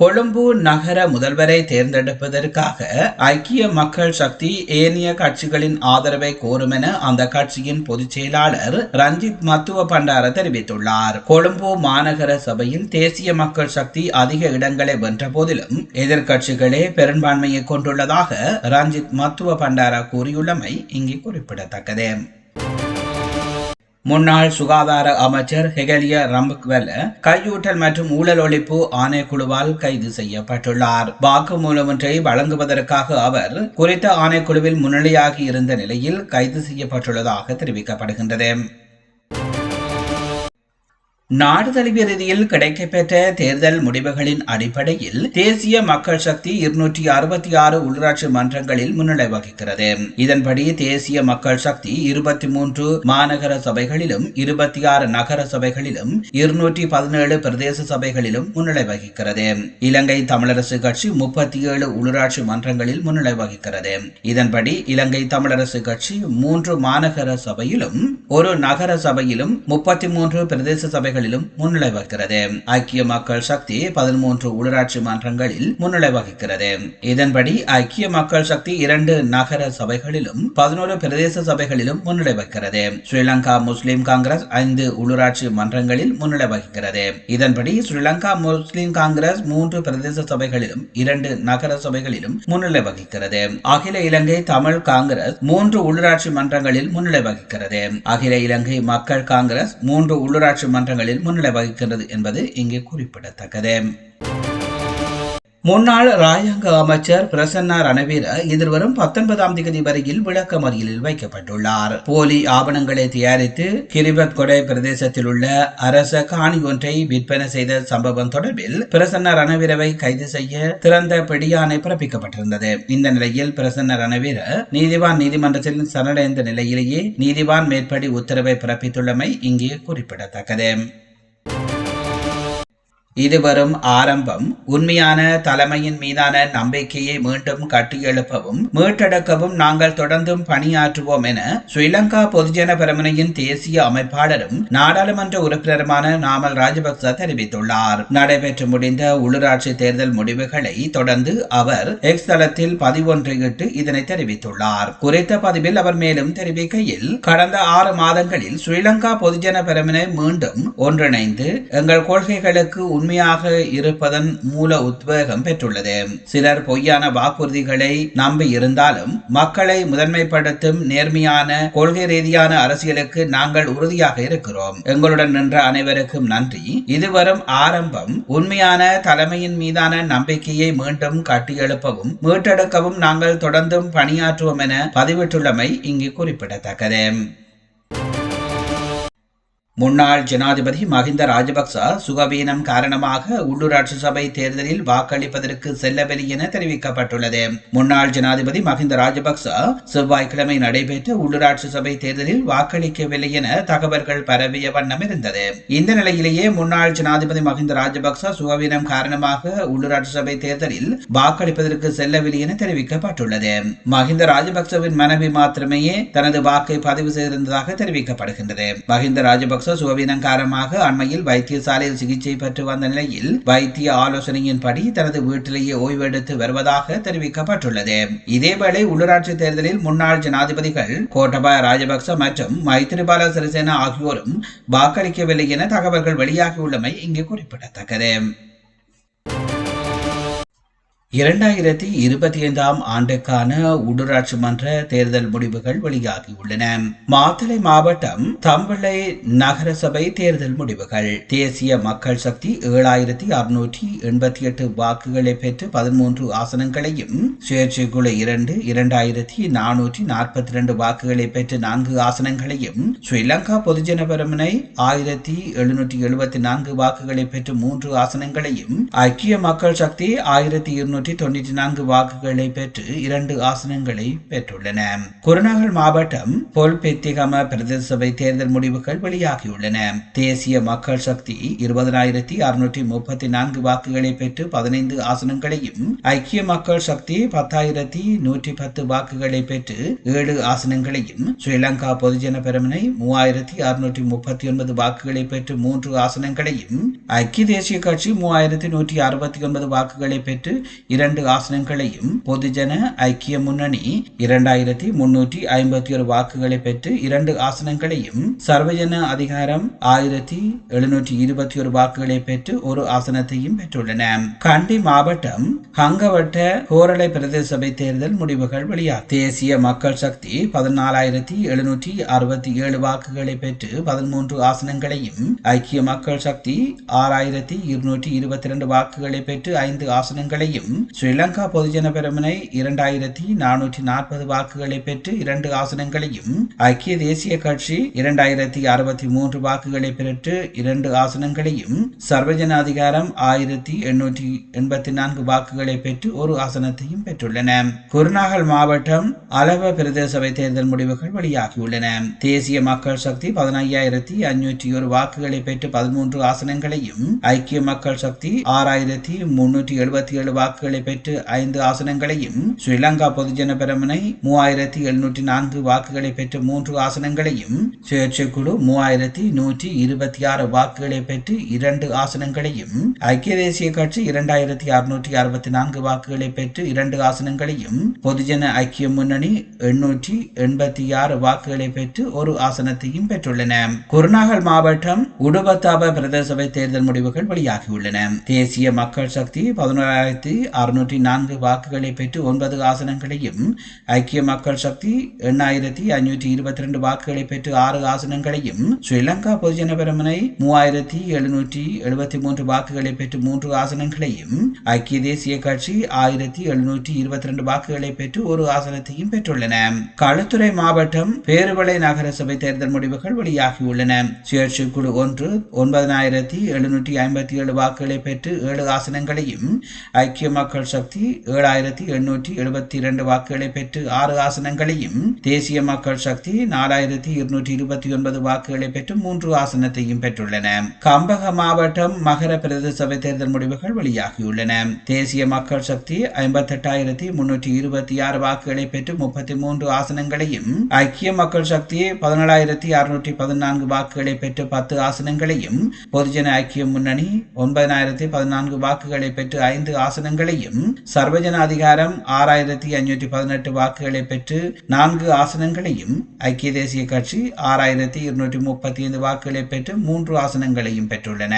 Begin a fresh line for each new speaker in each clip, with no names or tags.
கொழும்பு நகர முதல்வரை தேர்ந்தெடுப்பதற்காக ஐக்கிய மக்கள் சக்தி ஏனைய கட்சிகளின் ஆதரவை கோரும் என அந்த கட்சியின் பொதுச் செயலாளர் ரஞ்சித் மத்துவ பண்டார தெரிவித்துள்ளார். கொழும்பு மாநகர சபையில் தேசிய மக்கள் சக்தி அதிக இடங்களை வென்ற போதிலும் எதிர்க்கட்சிகளே பெரும்பான்மையை கொண்டுள்ளதாக ரஞ்சித் மத்துவ பண்டாரா கூறியுள்ளமை இங்கு குறிப்பிடத்தக்கது. முன்னாள் சுகாதார அமைச்சர் ஹெகலிய ரம்பக்வெல கையூட்டல் மற்றும் ஊழல் ஒழிப்பு ஆணைக்குழுவால் கைது செய்யப்பட்டுள்ளார். வாக்குமூலம் ஒன்றை வழங்குவதற்காக அவர் குறித்த ஆணைக்குழுவில் முன்னிலையாகி இருந்த நிலையில் கைது செய்யப்பட்டுள்ளதாக தெரிவிக்கப்படுகின்றது. நாடு தழுவிய ரீதியில் கிடைக்கப்பெற்ற தேர்தல் முடிவுகளின் அடிப்படையில் தேசிய மக்கள் சக்தி இருநூற்றி அறுபத்தி ஆறு உள்ளாட்சி மன்றங்களில் முன்னிலை வகிக்கிறது. இதன்படி தேசிய மக்கள் சக்தி இருபத்தி மூன்று மாநகர சபைகளிலும் இருபத்தி ஆறு நகர சபைகளிலும் இருநூற்றி பதினேழு பிரதேச சபைகளிலும் முன்னிலை வகிக்கிறது. இலங்கை தமிழரசு கட்சி முப்பத்தி ஏழு உள்ளாட்சி மன்றங்களில் முன்னிலை வகிக்கிறது. இதன்படி இலங்கை தமிழரசு கட்சி மூன்று மாநகர சபையிலும் ஒரு நகர சபையிலும் முப்பத்தி மூன்று பிரதேச சபைகள் சபைகளிலும் முன்னிலை வகிக்கிறது. ஐக்கிய மக்கள் சக்தி பதிமூன்று உள்ளாட்சி மன்றங்களில் முன்னிலை வகிக்கிறது. இதன்படி ஐக்கிய மக்கள் சக்தி இரண்டு நகர சபைகளிலும் பதினோரு பிரதேச சபைகளிலும் முன்னிலை வகிக்கிறது. ஸ்ரீலங்கா முஸ்லிம் காங்கிரஸ் ஐந்து உள்ளூராட்சி மன்றங்களில் முன்னிலை வகிக்கிறது. இதன்படி ஸ்ரீலங்கா முஸ்லிம் காங்கிரஸ் மூன்று பிரதேச சபைகளிலும் இரண்டு நகர சபைகளிலும் முன்னிலை வகிக்கிறது. அகில இலங்கை தமிழ் காங்கிரஸ் மூன்று உள்ளூராட்சி மன்றங்களில் முன்னிலை வகிக்கிறது. அகில இலங்கை மக்கள் காங்கிரஸ் மூன்று உள்ளூராட்சி மன்றங்களில் முன்னிலை வகிக்கின்றது என்பது இங்கே குறிப்பிடத்தக்கது. முன்னாள் ராஜாங்க அமைச்சர் பிரசன்னா ரணவீர எதிர்வரும் பத்தொன்பதாம் தேதி வரையில் விளக்கமறியலில் வைக்கப்பட்டுள்ளார். போலி ஆவணங்களை தயாரித்து கிரிபத் கொடை பிரதேசத்தில் உள்ள அரச காணி ஒன்றை விற்பனை செய்த சம்பவம் தொடர்பில் பிரசன்ன ரணவீரவை கைது செய்ய திறந்த பிடியாணை பிறப்பிக்கப்பட்டிருந்தது. இந்த நிலையில் பிரசன்ன ரணவீர நீதிவான் நீதிமன்றத்தில் சரணடைந்த நிலையிலேயே நீதிவான் மேற்படி உத்தரவை பிறப்பித்துள்ளமை இங்கே குறிப்பிடத்தக்கது. இது வரும் ஆரம்பம். உண்மையான தலைமையின் மீதான நம்பிக்கையை மீண்டும் கட்டியெழுப்பவும் மீட்டெடுக்கவும் நாங்கள் தொடர்ந்தும் பணியாற்றுவோம் என ஸ்ரீலங்கா பொதுஜன பெருமனையின் தேசிய அமைப்பாளரும் நாடாளுமன்ற உறுப்பினருமான நாமல் ராஜபக்ச தெரிவித்துள்ளார். நடைபெற்று முடிந்த உள்ளூராட்சி தேர்தல் முடிவுகளை தொடர்ந்து அவர் எக்ஸ் தளத்தில் பதிவொன்றையிட்டு இதனை தெரிவித்துள்ளார். குறித்த பதிவில் அவர் மேலும் தெரிவிக்கையில் கடந்த ஆறு மாதங்களில் ஸ்ரீலங்கா பொதுஜன பெருமனை மீண்டும் ஒன்றிணைந்து எங்கள் கொள்கைகளுக்கு உண்மையாக இருப்பதன் மூல உத்வேகம் பெற்றுள்ளது. சிலர் பொய்யான வாக்குறுதிகளை நம்பி இருந்தாலும் மக்களை முதன்மைப்படுத்தும் நேர்மையான கொள்கை ரீதியான அரசியலுக்கு நாங்கள் உறுதியாக இருக்கிறோம். எங்களுடன் நின்ற அனைவருக்கும் நன்றி. இதுவரும் ஆரம்பம். உண்மையான தலைமையின் மீதான நம்பிக்கையை மீண்டும் கட்டியெழுப்பவும் மீட்டெடுக்கவும் நாங்கள் தொடர்ந்தும் பணியாற்றுவோம் என பதிவிட்டுள்ளமை இங்கு குறிப்பிடத்தக்கது. முன்னாள் ஜனாதிபதி மஹிந்த ராஜபக்ச சுகவீனம் காரணமாக உள்ளூராட்சி சபை தேர்தலில் வாக்களிப்பதற்கு செல்லவில்லை என தெரிவிக்கப்பட்டுள்ளது. முன்னாள் ஜனாதிபதி மஹிந்த ராஜபக்ச செவ்வாய்க்கிழமை நடைபெற்ற உள்ளூராட்சி சபை தேர்தலில் வாக்களிக்கவில்லை என தகவல்கள் பரவிய வண்ணம் இருந்தது. இந்த நிலையிலேயே முன்னாள் ஜனாதிபதி மஹிந்த ராஜபக்ச சுகவீனம் காரணமாக உள்ளூராட்சி சபை தேர்தலில் வாக்களிப்பதற்கு செல்லவில்லை என தெரிவிக்கப்பட்டுள்ளது. மஹிந்த ராஜபக்சவின் மனைவி மாத்திரமே தனது வாக்கை பதிவு செய்திருந்ததாக தெரிவிக்கப்படுகின்றது. மஹிந்த ராஜபக்ச ராஜபக்ச சுகவீனம் காரணமாக அண்மையில் வைத்தியசாலையில் சிகிச்சை பெற்று வந்த நிலையில் வைத்திய ஆலோசனையின்படி தனது வீட்டிலேயே ஓய்வெடுத்து வருவதாக தெரிவிக்கப்பட்டுள்ளது. இதேவேளை உள்ளூராட்சி தேர்தலில் முன்னாள் ஜனாதிபதிகள் கோட்டபாய ராஜபக்ச மற்றும் மைத்திரிபால சிறிசேனா ஆகியோரும் வாக்களிக்கவில்லை என தகவல்கள் வெளியாகியுள்ளமை இங்கு குறிப்பிடத்தக்கது. இரண்டாயிரத்தி இருபத்தி ஐந்தாம் ஆண்டுக்கான உள்ளூராட்சி மன்ற தேர்தல் முடிவுகள் வெளியாகியுள்ளன. மாத்தளை மாவட்டம் தம்பிள்ளை நகரசபை தேர்தல் முடிவுகள். தேசிய மக்கள் சக்தி ஏழாயிரத்தி அறுநூற்றி எண்பத்தி எட்டு வாக்குகளை பெற்று பதிமூன்று ஆசனங்களையும் சுயேட்சை குழு இரண்டு இரண்டாயிரத்தி நானூற்றி நாற்பத்தி இரண்டு வாக்குகளை பெற்று நான்கு ஆசனங்களையும் ஸ்ரீலங்கா பொதுஜன பெருமனை ஆயிரத்தி எழுநூற்றி எழுபத்தி நான்கு வாக்குகளை பெற்று மூன்று ஆசனங்களையும் ஐக்கிய மக்கள் சக்தி ஆயிரத்தி இருநூற்றி இருநூற்றி தொண்ணூற்றி நான்கு வாக்குகளை பெற்று இரண்டு ஆசனங்களை பெற்றுள்ளன. குருநாகல் மாவட்டம் பொல்பெத்திகம பிரதேச சபை தேர்தல் முடிவுகள் வெளியாகியுள்ளன. தேசிய மக்கள் சக்தி இருபதனாயிரத்தி அறுநூற்றி முப்பத்தி நான்கு வாக்குகளை பெற்று பதினைந்து ஆசனங்களையும் ஐக்கிய மக்கள் சக்தி பத்தாயிரத்தி நூற்றி பத்து வாக்குகளை பெற்று ஏழு ஆசனங்களையும் ஸ்ரீலங்கா பொதுஜன பெருமனை மூவாயிரத்தி அறுநூற்றி முப்பத்தி ஒன்பது வாக்குகளை பெற்று மூன்று ஆசனங்களையும் ஐக்கிய தேசிய கட்சி மூவாயிரத்தி நூற்றி அறுபத்தி ஒன்பது வாக்குகளை பெற்று இரண்டு ஆசனங்களையும் பொதுஜன ஐக்கிய முன்னணி இரண்டாயிரத்தி முன்னூற்றி ஐம்பத்தி ஒரு வாக்குகளை பெற்று இரண்டு ஆசனங்களையும் சர்வஜன அதிகாரம் ஆயிரத்தி எழுநூற்றி இருபத்தி ஒரு வாக்குகளை பெற்று ஒரு ஆசனத்தையும் பெற்றுள்ளன. கண்டி மாவட்டம் ஹங்கவட்ட கோரளை பிரதேச சபை தேர்தல் முடிவுகள் வெளியா தேசிய மக்கள் சக்தி பதினாலாயிரத்தி எழுநூற்றி அறுபத்தி ஏழு வாக்குகளை பெற்று பதிமூன்று ஆசனங்களையும் ஐக்கிய மக்கள் சக்தி ஆறாயிரத்தி இருநூற்றி இருபத்தி இரண்டு வாக்குகளை பெற்று ஐந்து ஆசனங்களையும் ஸ்ரீலங்கா பொதுஜன பெருமனை இரண்டாயிரத்தி நானூற்றி நாற்பது வாக்குகளை பெற்று இரண்டு ஆசனங்களையும் ஐக்கிய தேசிய கட்சி இரண்டாயிரத்தி அறுபத்தி மூன்று வாக்குகளை பெற்று இரண்டு ஆசனங்களையும் சர்வஜன அதிகாரம் ஆயிரத்தி எண்ணூற்றி எண்பத்தி நான்கு வாக்குகளை பெற்று ஒரு ஆசனத்தையும் பெற்றுள்ளன. குருநாகல் மாவட்டம் அலவ பிரதேச சபை தேர்தல் முடிவுகள் வெளியாகியுள்ளன. தேசிய மக்கள் சக்தி பதினையாயிரத்தி அஞ்சூற்றி ஒரு வாக்குகளை பெற்று பதிமூன்று ஆசனங்களையும் ஐக்கிய மக்கள் சக்தி ஆறாயிரத்தி முன்னூற்றி எழுபத்தி ஏழு வாக்கு வாக்குகளை பெற்று ஐந்து ஆசனங்களையும் ஸ்ரீலங்கா பொதுஜன பெரமுனை மூவாயிரத்தி எழுநூற்றி நான்கு வாக்குகளை பெற்று மூன்று ஆசனங்களையும் சுயேட்சை குழு மூவாயிரத்தி நூற்றி இருபத்தி ஆறு வாக்குகளை பெற்று இரண்டு ஆசனங்களையும் ஐக்கிய தேசிய கட்சி இரண்டாயிரத்தி அறுநூற்றி அறுபத்தி நான்கு வாக்குகளை பெற்று இரண்டு ஆசனங்களையும் பொதுஜன ஐக்கிய முன்னணி எண்ணூற்றி எண்பத்தி ஆறு வாக்குகளை பெற்று ஒரு ஆசனத்தையும் பெற்றுள்ளன. குருநாகல் மாவட்டம் உடுபத்தாப பிரதேச சபை தேர்தல் முடிவுகள் வெளியாகியுள்ளன. தேசிய மக்கள் சக்தி பதினோராயிரத்தி அறுநூற்றி நான்கு வாக்குகளை பெற்று ஒன்பது ஆசனங்களையும் ஐக்கிய மக்கள் சக்தி எண்ணாயிரத்தி ஐநூற்றி இருபத்தி ரெண்டு வாக்குகளை பெற்று ஆறு ஆசனங்களையும் ஸ்ரீலங்கா பொதுஜன பெருமனை மூவாயிரத்தி எழுநூற்றி எழுபத்தி மூன்று வாக்குகளை பெற்று மூன்று ஆசனங்களையும் ஐக்கிய தேசிய கட்சி ஆயிரத்தி எழுநூற்றி இருபத்தி ரெண்டு வாக்குகளை பெற்று ஒரு ஆசனத்தையும் பெற்றுள்ளன. களுத்துறை மாவட்டம் பேருவளை நகர சபை தேர்தல் முடிவுகள் வெளியாகியுள்ளன. சுயேட்சை குழு ஒன்று ஒன்பதனாயிரத்தி எழுநூற்றி ஐம்பத்தி ஏழு வாக்குகளை பெற்று ஏழு ஆசனங்களையும் ஐக்கிய வாக்குகள் சக்தி ஏழாயிரத்தி எண்ணூற்றி எழுபத்தி இரண்டு வாக்குகளை பெற்று ஆறு ஆசனங்களையும் தேசிய மக்கள் சக்தி நாலாயிரத்தி இருநூற்றி இருபத்தி ஒன்பது வாக்குகளை பெற்று மூன்று ஆசனத்தையும் பெற்றுள்ளன. கம்பக மாவட்டம் மகர பிரதேச சபை தேர்தல் முடிவுகள் வெளியாகியுள்ளன. தேசிய மக்கள் சக்தி ஐம்பத்தி எட்டாயிரத்தி முன்னூற்றி இருபத்தி ஆறு வாக்குகளை பெற்று முப்பத்தி மூன்று ஆசனங்களையும் ஐக்கிய மக்கள் சக்தி பதினேழாயிரத்தி அறுநூற்றி பதினான்கு வாக்குகளை பெற்று பத்து ஆசனங்களையும் பொதுஜன ஐக்கிய முன்னணி ஒன்பதாயிரத்தி பதினான்கு வாக்குகளை பெற்று ஐந்து ஆசனங்களையும் நிலையும் சர்வஜனாதிகாரம் ஆறாயிரத்தி அஞ்சூற்றி பதினெட்டு வாக்குகளை பெற்று நான்கு ஆசனங்களையும் ஐக்கிய தேசிய கட்சி ஆறாயிரத்தி இருநூற்றி முப்பத்தி ஐந்து வாக்குகளை பெற்று மூன்று ஆசனங்களையும் பெற்றுள்ளன.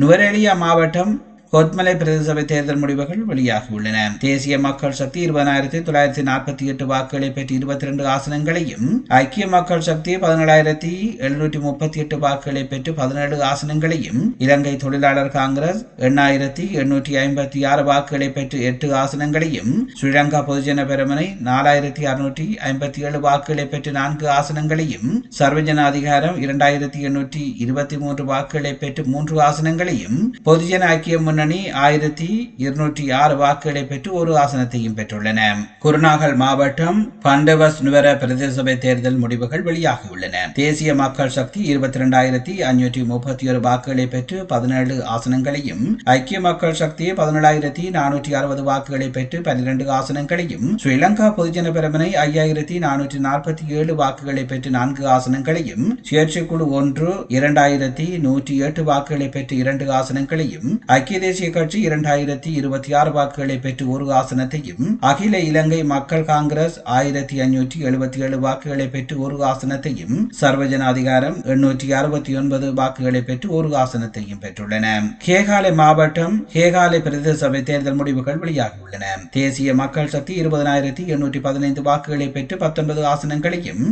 நுவரேலியா மாவட்டம் கொத்மலை பிரதேசசபை தேர்தல் முடிவுகள் வெளியாகியுள்ளன தேசிய மக்கள் சக்தி இருபதாயிரத்தி தொள்ளாயிரத்தி நாற்பத்தி எட்டு வாக்குகளை பெற்று இருபத்தி ரெண்டு ஆசனங்களையும் ஐக்கிய மக்கள் சக்தி பதினேழாயிரத்தி எழுநூற்றி முப்பத்தி எட்டு வாக்குகளை பெற்று பதினேழு ஆசனங்களையும் இலங்கை தொழிலாளர் காங்கிரஸ் எண்ணாயிரத்தி எண்ணூற்றி ஐம்பத்தி ஆறு வாக்குகளை பெற்று எட்டு ஆசனங்களையும் ஸ்ரீலங்கா பொதுஜன பெருமனை நாலாயிரத்தி அறுநூற்றி ஐம்பத்தி ஏழு வாக்குகளை பெற்று நான்கு ஆசனங்களையும் சர்வஜன அதிகாரம் இரண்டாயிரத்தி எண்ணூற்றி இருபத்தி மூன்று வாக்குகளை பெற்று மூன்று ஆசனங்களையும் பொதுஜன ஐக்கிய முன்னணி முன்னணி ஆயிரத்தி இருநூற்றி ஆறு வாக்குகளை பெற்று ஒரு ஆசனத்தையும் பெற்றுள்ளன. குருநாகல் மாவட்டம் பண்டவஸ் நுவர பிரதேச சபை தேர்தல் முடிவுகள் வெளியாகியுள்ளன தேசிய மக்கள் சக்தி இருபத்தி இரண்டாயிரத்தி அஞ்சூற்றி முப்பத்தி ஒரு வாக்குகளை பெற்று பதினேழு ஆசனங்களையும் ஐக்கிய மக்கள் சக்தி பதினேழாயிரத்தி நானூற்றி அறுபது வாக்குகளை பெற்று பன்னிரண்டு ஆசனங்களையும் ஸ்ரீலங்கா பொதுஜன பெருமனை ஐயாயிரத்தி நானூற்றி நாற்பத்தி ஏழு வாக்குகளை பெற்று நான்கு ஆசனங்களையும் சுயேட்சை குழு ஒன்று இரண்டாயிரத்தி நூற்றி எட்டு வாக்குகளை பெற்று இரண்டு ஆசனங்களையும் ஐக்கிய தேசிய கட்சி இரண்டாயிரத்தி இருபத்தி ஆறு வாக்குகளை பெற்று ஒரு ஆசனத்தையும் அகில இலங்கை மக்கள் காங்கிரஸ் ஆயிரத்தி அஞ்சூற்றி எழுபத்தி ஏழு வாக்குகளை பெற்று ஒரு ஆசனத்தையும் சர்வஜன அதிகாரம் எண்ணூற்றி அறுபத்தி ஒன்பது வாக்குகளை பெற்று ஒரு ஆசனத்தையும் பெற்றுள்ளன. கேகாலை மாவட்டம் கேகாலை பிரதேச சபை தேர்தல் முடிவுகள் வெளியாகியுள்ளன. தேசிய மக்கள் சக்தி இருபதனாயிரத்தி எண்ணூற்றி பதினைந்து வாக்குகளை பெற்று பத்தொன்பது ஆசனங்களையும்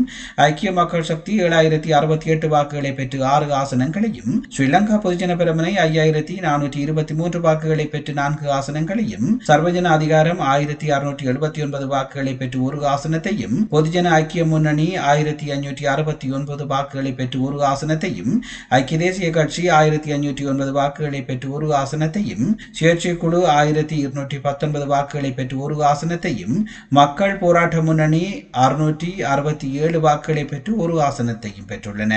ஐக்கிய மக்கள் சக்தி ஏழாயிரத்தி அறுபத்தி எட்டு வாக்குகளை பெற்று ஆறு ஆசனங்களையும் ஸ்ரீலங்கா பொதுஜன பெருமனை ஐயாயிரத்தி நானூற்றி இருபத்தி மூன்று மூன்று வாக்குகளை பெற்று நான்கு ஆசனங்களையும் சர்வஜன அதிகாரம் ஆயிரத்தி அறுநூற்றி எழுபத்தி ஒன்பது வாக்குகளை பெற்று ஒரு ஆசனத்தையும் பொதுஜன ஐக்கிய முன்னணி ஆயிரத்தி அஞ்சூற்றி அறுபத்தி ஒன்பது வாக்குகளை பெற்று ஒரு ஆசனத்தையும் ஐக்கிய தேசிய கட்சி ஆயிரத்தி அஞ்சூற்றி ஒன்பது வாக்குகளை பெற்று ஒரு ஆசனத்தையும் சுயேட்சை குழு ஆயிரத்தி இருநூற்றி பத்தொன்பது வாக்குகளை பெற்று ஒரு ஆசனத்தையும் மக்கள் போராட்ட முன்னணி அறுநூற்றி அறுபத்தி ஏழு வாக்குகளை பெற்று ஒரு ஆசனத்தையும் பெற்றுள்ளன.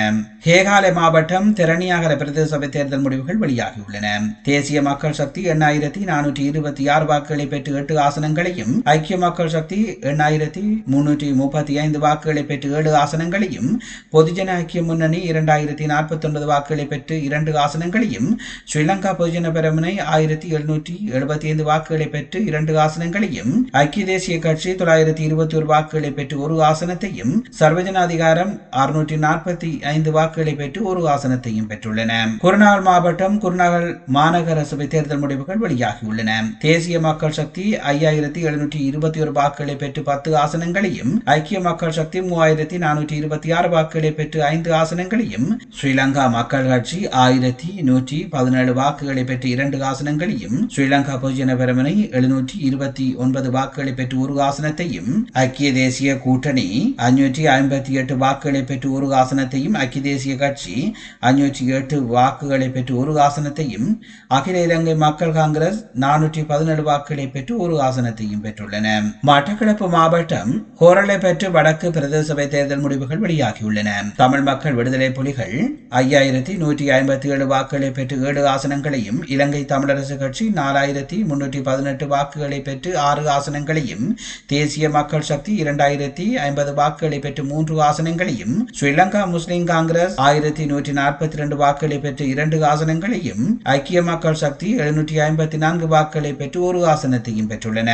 கேகாலை மாவட்டம் திரணியாகர பிரதேச சபை தேர்தல் முடிவுகள் வெளியாகியுள்ளன. தேசிய மக்கள் மக்கள் சக்தி எண்ணாயிரத்தி நானூற்றி இருபத்தி ஆறு வாக்குகளை பெற்று எட்டு ஆசனங்களையும் ஐக்கிய மக்கள் சக்தி எண்ணாயிரத்தி முன்னூற்றி முப்பத்தி ஐந்து வாக்குகளை பெற்று ஏழு ஆசனங்களையும் பொதுஜன ஐக்கிய முன்னணி இரண்டாயிரத்தி நாற்பத்தி ஒன்பது வாக்குகளை பெற்று இரண்டு ஆசனங்களையும் ஸ்ரீலங்கா பொதுஜன பெருமனை ஆயிரத்தி எழுநூற்றி எழுபத்தி ஐந்து வாக்குகளை பெற்று இரண்டு ஆசனங்களையும் ஐக்கிய தேசிய கட்சி தொள்ளாயிரத்தி இருபத்தி ஒரு வாக்குகளை பெற்று ஒரு ஆசனத்தையும் சர்வஜன அதிகாரம் அறுநூற்றி நாற்பத்தி ஐந்து வாக்குகளை பெற்று ஒரு ஆசனத்தையும் பெற்றுள்ளன. குருநாகல் மாவட்டம் குருநாகல் மாநகர சபை தேர்தல் முடிவுகள் வெளியாகியுள்ளன. தேசிய மக்கள் சக்தி ஐயாயிரத்தி எழுநூற்றி இருபத்தி ஒரு வாக்குகளை பெற்று பத்து ஆசனங்களையும் ஐக்கிய மக்கள் சக்தி மூவாயிரத்தி நானூற்றி இருபத்தி ஆறு வாக்குகளை பெற்று ஐந்து ஆசனங்களையும் ஸ்ரீலங்கா மக்கள் கட்சி ஆயிரத்தி நூற்றி பதினேழு வாக்குகளை பெற்று இரண்டு ஆசனங்களையும் ஸ்ரீலங்கா பொதுஜன பெருமனை எழுநூற்றி இருபத்தி ஒன்பது வாக்குகளை பெற்று ஒரு ஆசனத்தையும் ஐக்கிய தேசிய கூட்டணி அஞ்சூற்றி ஐம்பத்தி எட்டு வாக்குகளை பெற்று ஒரு ஆசனத்தையும் ஐக்கிய தேசிய கட்சி அஞ்சூற்றி எட்டு வாக்குகளை பெற்று ஒரு ஆசனத்தையும் அகில இலங்கை மக்கள் காங்கிரஸ் நானூற்றி பதினேழு வாக்குகளை பெற்று ஒரு ஆசனத்தையும் பெற்றுள்ளன. மட்டக்களப்பு மாவட்டம் கோரளை பெற்று வடக்கு பிரதேச சபை தேர்தல் முடிவுகள் வெளியாகியுள்ளன. தமிழ் மக்கள் விடுதலை புலிகள் ஐயாயிரத்தி நூற்றி ஐம்பத்தி ஏழு வாக்குகளை பெற்று ஏழு ஆசனங்களையும் இலங்கை தமிழரசு கட்சி நாலாயிரத்தி முன்னூற்றி பதினெட்டு வாக்குகளை பெற்று ஆறு ஆசனங்களையும் தேசிய மக்கள் சக்தி இரண்டாயிரத்தி ஐம்பது வாக்குகளை பெற்று மூன்று ஆசனங்களையும் ஸ்ரீலங்கா முஸ்லிம் காங்கிரஸ் ஆயிரத்தி நூற்றி நாற்பத்தி இரண்டு வாக்குகளை பெற்று இரண்டு ஆசனங்களையும் ஐக்கிய மக்கள் சக்தி எழுநூற்றி ஐம்பத்தி நான்கு வாக்குகளை பெற்று ஒரு ஆசனத்தையும் பெற்றுள்ளன.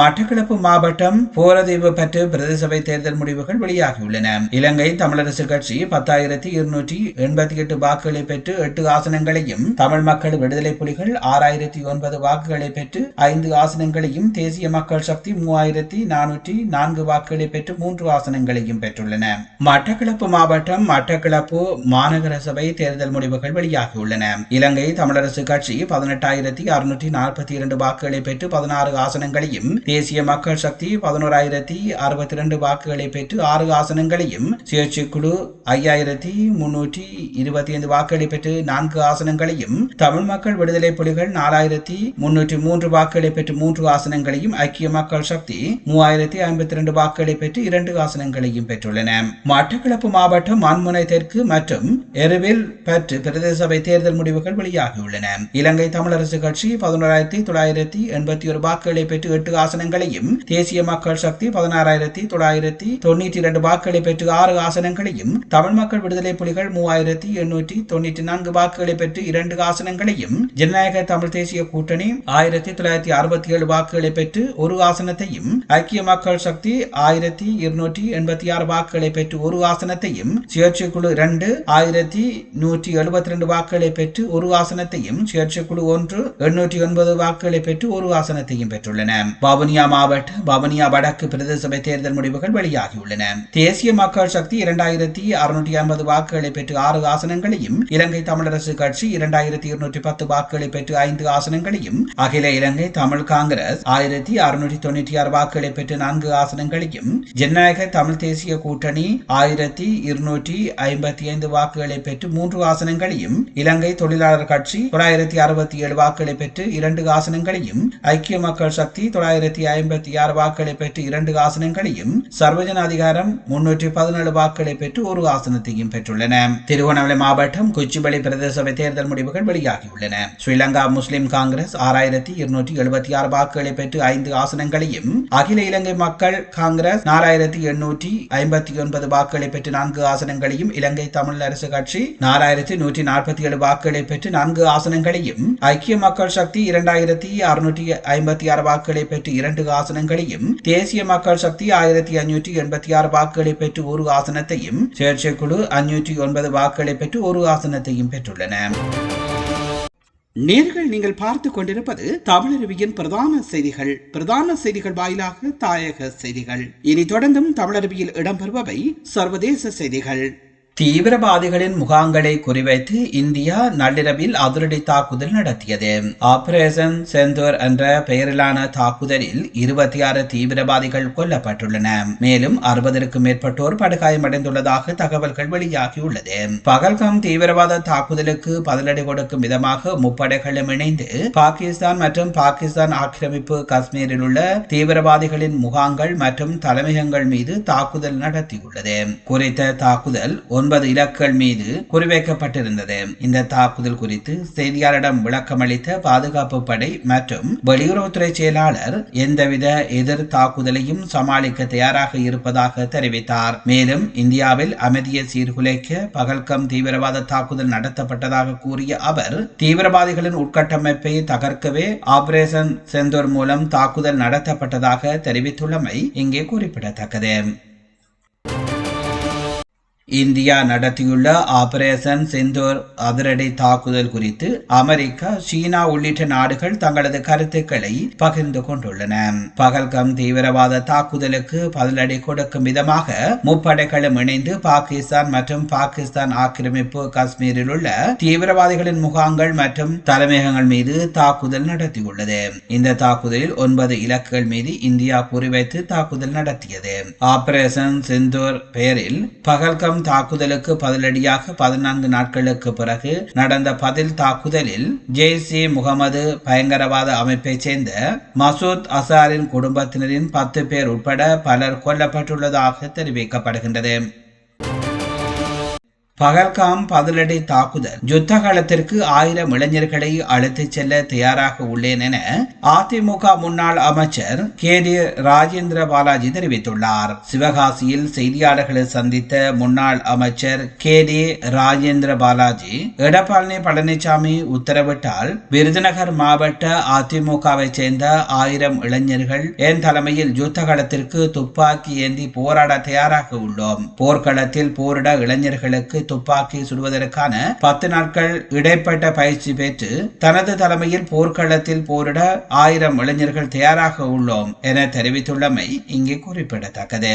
மட்டக்களப்பு மாவட்டம் போரதீவு பற்று பிரதேசபை தேர்தல் முடிவுகள் வெளியாகியுள்ளன. இலங்கை தமிழரசு கட்சி பத்தாயிரத்தி இருநூற்றி எண்பத்தி எட்டு வாக்குகளை பெற்று எட்டு ஆசனங்களையும் தமிழ் மக்கள் விடுதலை புலிகள் ஆறாயிரத்தி ஒன்பது வாக்குகளை பெற்று ஐந்து ஆசனங்களையும் தேசிய மக்கள் சக்தி மூவாயிரத்தி நானூற்றி நான்கு வாக்குகளை பெற்று மூன்று ஆசனங்களையும் பெற்றுள்ளன. மட்டக்களப்பு மாவட்டம் மட்டக்களப்பு மாநகர சபை தேர்தல் முடிவுகள் வெளியாகியுள்ளன. இலங்கை தமிழரசு கட்சி பதினெட்டாயிரத்தி அறுநூற்றி நாற்பத்தி இரண்டு வாக்குகளை பெற்று பதினாறு ஆசனங்களையும் தேசிய மக்கள் சக்தி பதினோராயிரத்தி அறுபத்தி இரண்டு வாக்குகளை பெற்று ஆறு ஆசனங்களையும் சுயேட்சை குழு ஐயாயிரத்தி முன்னூற்றி இருபத்தி ஐந்து வாக்குகளை பெற்று நான்கு ஆசனங்களையும் தமிழ் மக்கள் விடுதலை புலிகள் நாலாயிரத்தி முன்னூற்றி மூன்று வாக்குகளை பெற்று மூன்று ஆசனங்களையும் ஐக்கிய மக்கள் சக்தி மூவாயிரத்தி ஐம்பத்தி இரண்டு வாக்குகளை பெற்று இரண்டு ஆசனங்களையும் பெற்றுள்ளன. மட்டக்களப்பு மாவட்டம் மான்முனை தெற்கு மற்றும் எருவில் பற்று பிரதேச சபை தேர்தல் முடிவுகள் வெளியாகியுள்ளன. இலங்கை தமிழரசு கட்சி பதினோராயிரத்தி தொள்ளாயிரத்தி எண்பத்தி ஒரு வாக்குகளை பெற்று எட்டு ஆசனங்களையும் தேசிய மக்கள் சக்தி பதினாறாயிரத்தி தொள்ளாயிரத்தி தொண்ணூற்றி இரண்டு வாக்குகளை பெற்று ஆறு ஆசனங்களையும் தமிழ் மக்கள் விடுதலை புலிகள் மூவாயிரத்தி எண்ணூற்றி தொண்ணூற்றி நான்கு வாக்குகளை பெற்று இரண்டு ஆசனங்களையும் ஜனநாயக தமிழ் தேசிய கூட்டணி ஆயிரத்தி தொள்ளாயிரத்தி அறுபத்தி ஏழு வாக்குகளை பெற்று ஒரு ஆசனத்தையும் ஐக்கிய மக்கள் சக்தி ஆயிரத்தி இருநூற்றி எண்பத்தி ஆறு வாக்குகளை பெற்று ஒரு ஆசனத்தையும் சுயேட்சை குழு இரண்டு ஆயிரத்தி நூற்றி எழுபத்தி ரெண்டு வாக்குகளை பெற்று ஒரு ஆசனத்தையும் சுயேட்சை குழு ஒன்று எண்ணூற்றி ஒன்பது வாக்குகளை பெற்று ஒரு ஆசனத்தையும் பெற்றுள்ளன. வவுனியா மாவட்ட வவுனியா வடக்கு பிரதேச சபை தேர்தல் முடிவுகள் வெளியாகியுள்ளன. தேசிய மக்கள் சக்தி இரண்டாயிரத்தி அறுநூற்றி ஐம்பது வாக்குகளை பெற்று ஆறு ஆசனங்களையும் இலங்கை தமிழரசு கட்சி இரண்டாயிரத்தி இருநூற்றி பத்து வாக்குகளை பெற்று ஐந்து ஆசனங்களையும் அகில இலங்கை தமிழ் காங்கிரஸ் ஆயிரத்தி அறுநூற்றி தொண்ணூற்றி ஆறு வாக்குகளை பெற்று நான்கு ஆசனங்களையும் ஜனநாயக தமிழ் தேசிய கூட்டணி ஆயிரத்தி இருநூற்றி ஐம்பத்தி ஐந்து வாக்குகளை பெற்று மூன்று ஆசனங்களையும் இலங்கை தொழிலாளர் கட்சி தொள்ளாயிரத்தி அறுபத்தி ஏழு வாக்குகளை பெற்று இரண்டு ஆசனங்களையும் ஐக்கிய மக்கள் சக்தி தொள்ளாயிரத்தி ஐம்பத்தி ஆறு வாக்குகளை பெற்று இரண்டு ஆசனங்களையும் சர்வஜன அதிகாரம் முன்னூற்றி பதினேழு வாக்குகளை பெற்று ஒரு ஆசனத்தையும் பெற்றுள்ளன. திருவண்ணாமலை மாவட்டம் கொச்சிபலி பிரதேச சபை தேர்தல் முடிவுகள் வெளியாகியுள்ளன. ஸ்ரீலங்கா முஸ்லிம் காங்கிரஸ் ஆறாயிரத்தி இருநூற்றி எழுபத்தி ஆறு வாக்குகளை பெற்று ஐந்து ஆசனங்களையும் அகில இலங்கை மக்கள் காங்கிரஸ் நாலாயிரத்தி எண்ணூற்றி ஐம்பத்தி ஒன்பது வாக்குகளை பெற்று நான்கு ஆசனங்களையும் இலங்கை தமிழ் அரசு கட்சி நாலாயிரத்தி நூற்றி நாற்பத்தி ஏழு வாக்குகளை பெற்று நான்கு ஆசனங்களையும் ஐக்கிய மக்கள் சக்தி இரண்டாயிரத்தி அறுநூற்றி ஐம்பத்தி ஆறு வாக்குகளை பெற்று இரண்டு ஆசனங்களையும் தேசிய மக்கள் சக்தி ஆயிரத்தி அஞ்சூற்றி எண்பத்தி ஆறு வாக்குகளை பெற்று ஒரு ஆசனத்தையும் சுயேட்சை குழு அஞ்சூற்றி ஒன்பது வாக்குகளை பெற்று ஒரு ஆசனத்தையும் பெற்றுள்ளன. நேர்கள் நீங்கள் பார்த்து கொண்டிருப்பது தமிழருவியின் பிரதான செய்திகள். பிரதான செய்திகள் வாயிலாக தாயக செய்திகள். இனி தொடர்ந்தும் தமிழருவியில் இடம்பெறுபவை சர்வதேச செய்திகள். தீவிரவாதிகளின் முகாம்களை குறிவைத்து இந்தியா நள்ளிரவில் அதிரடி தாக்குதல் நடத்தியது. ஆபரேஷன் செந்தூர் என்ற பெயரிலான தாக்குதலில் இருபத்தி ஆறு தீவிரவாதிகள் கொல்லப்பட்டுள்ளன. மேலும் அறுபதற்கும் மேற்பட்டோர் படுகாயமடைந்துள்ளதாக தகவல்கள் வெளியாகியுள்ளது. பகல்காம் தீவிரவாத தாக்குதலுக்கு பதிலடி கொடுக்கும் விதமாக முப்படைகளும் இணைந்து பாகிஸ்தான் மற்றும் பாகிஸ்தான் ஆக்கிரமிப்பு காஷ்மீரில் உள்ள தீவிரவாதிகளின் முகாங்கள் மற்றும் தலைமையகங்கள் மீது தாக்குதல் நடத்தியுள்ளது. குறித்த தாக்குதல் ஒன்று ஒன்பது இலக்குகள் மீது குறிவைக்கப்பட்டிருந்தது. இந்த தாக்குதல் குறித்து செய்தியாளரிடம் விளக்கமளித்த பாதுகாப்பு படை மற்றும் வெளியுறவுத்துறை செயலாளர் எந்தவித எதிர் தாக்குதலையும் சமாளிக்க தயாராக இருப்பதாக தெரிவித்தார். மேலும் இந்தியாவில் அமைதியை சீர்குலைக்க பகல்கம் தீவிரவாத தாக்குதல் நடத்தப்பட்டதாக கூறிய அவர் தீவிரவாதிகளின் உட்கட்டமைப்பை தகர்க்கவே ஆபரேஷன் செந்தூர் மூலம் தாக்குதல் நடத்தப்பட்டதாக தெரிவித்துள்ளமை இங்கே குறிப்பிடத்தக்கது. இந்தியா நடத்தியுள்ள ஆபரேஷன் செந்தூர் அதிரடி தாக்குதல் குறித்து அமெரிக்கா சீனா உள்ளிட்ட நாடுகள் தங்களது கருத்துக்களை பகிர்ந்து கொண்டுள்ளன. பகல்கம் தீவிரவாத தாக்குதலுக்கு பதிலடி கொடுக்கும் விதமாக முப்படைகளும் இணைந்து பாகிஸ்தான் மற்றும் பாகிஸ்தான் ஆக்கிரமிப்பு காஷ்மீரில் உள்ள தீவிரவாதிகளின் முகாங்கள் மற்றும் தலைமையகங்கள் மீது தாக்குதல் நடத்தியுள்ளது. இந்த தாக்குதலில் ஒன்பது இலக்குகள் மீது இந்தியா குறிவைத்து தாக்குதல் நடத்தியது. ஆபரேஷன் செந்தூர் பெயரில் பகல்கம் தாக்குதலுக்கு பதிலடியாக பதினான்கு நாட்களுக்கு பிறகு நடந்த பதில் தாக்குதலில் ஜெய்ஸ் இ முகமது பயங்கரவாத அமைப்பைச் சேர்ந்த மசூத் அசாரின் குடும்பத்தினரின் பத்து பேர் உட்பட பலர் கொல்லப்பட்டுள்ளதாக தெரிவிக்கப்படுகின்றது. பகல்காம் பதிலடை தாக்குதல். யுத்த காலத்திற்கு ஆயிரம் இளைஞர்களை அழைத்துச் செல்ல தயாராக உள்ளேன் என அதிமுக முன்னாள் அமைச்சர் கே டி ராஜேந்திர பாலாஜி தெரிவித்துள்ளார். சிவகாசியில் செய்தியாளர்களை சந்தித்த முன்னாள் அமைச்சர் கே டி ராஜேந்திர பாலாஜி எடப்பாடி பழனிசாமி உத்தரவிட்டால் விருதுநகர் மாவட்ட அதிமுகவை சேர்ந்த ஆயிரம் இளைஞர்கள் என் தலைமையில் யுத்த காலத்திற்கு துப்பாக்கி ஏந்தி போராட தயாராக உள்ளோம். போர்க்களத்தில் போரிட இளைஞர்களுக்கு துப்பாக்கி சுடுவதற்கான பத்து நாட்கள் இடைப்பட்ட பயிற்சி பெற்று தனது தலைமையில் போர்க்களத்தில் போரிட ஆயிரம் இளைஞர்கள் தயாராக உள்ளோம் என தெரிவித்துள்ளமை இங்கே குறிப்பிடத்தக்கது.